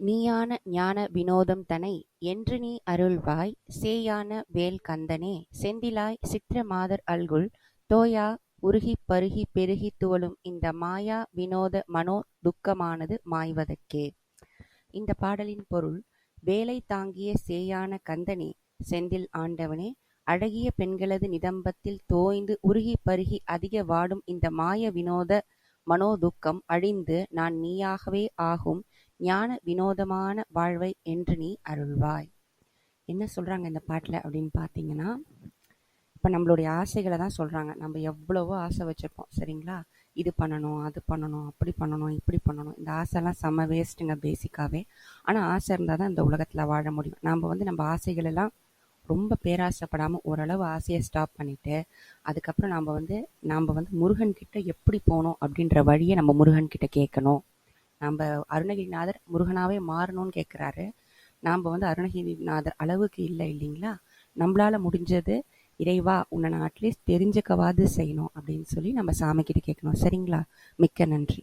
நீயான ஞான வினோதம் தனை என்று நீ அருள்வாய் சேயான வேல் கந்தனே செந்திலாய் சித்திர மாதர் அல்குல் தோயா உருகிப் பருகி பெருகி துவளும் இந்த மாயா வினோத மனோ துக்கமானது மாய்வதற்கே. இந்த பாடலின் பொருள் வேலை தாங்கிய சேயான கந்தனே செந்தில் ஆண்டவனே அழகிய பெண்களது நிதம்பத்தில் தோய்ந்து உருகி பருகி அதிக வாடும் இந்த மாய வினோத மனோதுக்கம் அழிந்து நான் நீயாகவே ஆகும் ஞான வினோதமான வாழ்வை என்று நீ அருள்வாய். என்ன சொல்கிறாங்க இந்த பாட்டில் அப்படின்னு பார்த்தீங்கன்னா, இப்போ நம்மளுடைய ஆசைகளை தான் சொல்கிறாங்க நம்ம எவ்வளவோ ஆசை வச்சுருப்போம் சரிங்களா? இது பண்ணணும், அது பண்ணணும், அப்படி பண்ணணும், இப்படி பண்ணணும். இந்த ஆசைலாம் செம்ம வேஸ்ட்டுங்க பேசிக்காகவே ஆனால் ஆசை இருந்தால் தான் இந்த உலகத்தில் வாழ முடியும். நம்ம வந்து நம்ம ஆசைகளெல்லாம் ரொம்ப பேராசைப்படாமல் ஓரளவு ஆசையை ஸ்டாப் பண்ணிவிட்டு அதுக்கப்புறம் நாம் வந்து நாம் வந்து முருகன்கிட்ட எப்படி போகணும் அப்படின்ற வழியை நம்ம முருகன்கிட்ட கேட்கணும். நம்ம அருணகிரிநாதர் முருகனாவே மாறணும்னு கேட்குறாரு. நாம் வந்து அருணகிரிநாதர் அளவுக்கு இல்லை இல்லைங்களா? நம்மளால முடிஞ்சது இறைவா உன்னை நான் அட்லீஸ்ட் தெரிஞ்சுக்கவாது செய்யணும் அப்படின்னு சொல்லி நம்ம சாமிக்கிட்ட கேட்கணும். சரிங்களா? மிக்க நன்றி.